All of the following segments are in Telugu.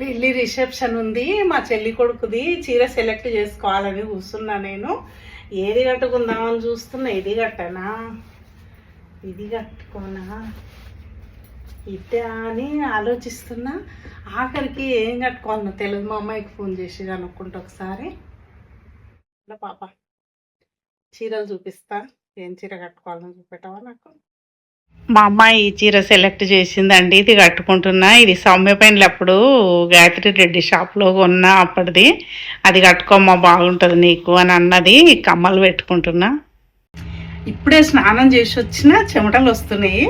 పెళ్ళి రిసెప్షన్ ఉంది మా చెల్లి కొడుకుది చీర సెలెక్ట్ చేసుకోవాలని కూర్చున్నా నేను. ఏది కట్టుకుందామని చూస్తున్నా ఇది కట్టనా? ఇది కట్టుకోనా? ఇదే అని ఆలోచిస్తున్నా. ఆఖరికి ఏం కట్టుకోవాలన్నా తెలుగు మా అమ్మాయికి ఫోన్ చేసి అనుకుంటా ఒకసారి. పాప. చీరలు చూపిస్తా. ఏం చీర కట్టుకోవాలని చూపెట్టవా నాకు? మా అమ్మాయి ఈ చీర సెలెక్ట్ చేసిందండి. ఇది కట్టుకుంటున్నా. ఇది సౌమ్య పెండ్లప్పుడు గాయత్రి రెడ్డి షాప్లో కొన్నా అప్పటిది. అది కట్టుకోమ్మా బాగుంటుంది నీకు అని అన్నది కమ్మలు పెట్టుకుంటున్నా. ఇప్పుడే స్నానం చేసి వచ్చిన చెమటలు వస్తున్నాయి.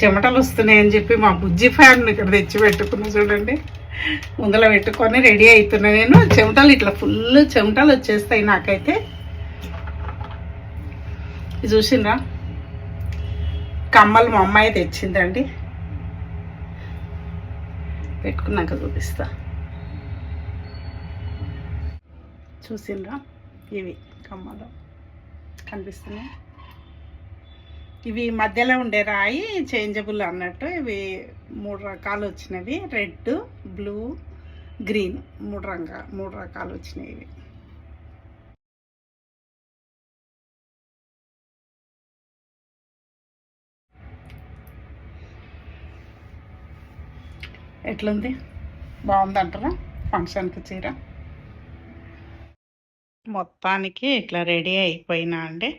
చెమటలు వస్తున్నాయి అని చెప్పి మా బుజ్జి ఫ్యాన్ ఇక్కడ తెచ్చి పెట్టుకున్నా చూడండి. ముందల పెట్టుకొని రెడీ అవుతున్నా నేను. చెమటలు ఇట్లా ఫుల్ చెమటలు వచ్చేస్తాయి నాకైతే. చూసిండ్రా? కమ్మలు మా అమ్మాయి తెచ్చిందండి. పెట్టుకున్నాక చూపిస్తా. చూసిండ్రా? ఇవి కమ్మలు. కనిపిస్తున్నాయి. ఇవి మధ్యలో ఉండే రాయి చేంజబుల్ అన్నట్టు ఇవి మూడు రకాలు వచ్చినవి. Red blue green. మూడు రంగా మూడు రకాలు వచ్చినాయి ఇవి. ఎట్లుంది? బాగుందంటారా? ఫంక్షన్కి చీర? మొత్తానికి ఇట్లా రెడీ అయిపోయినా అండి.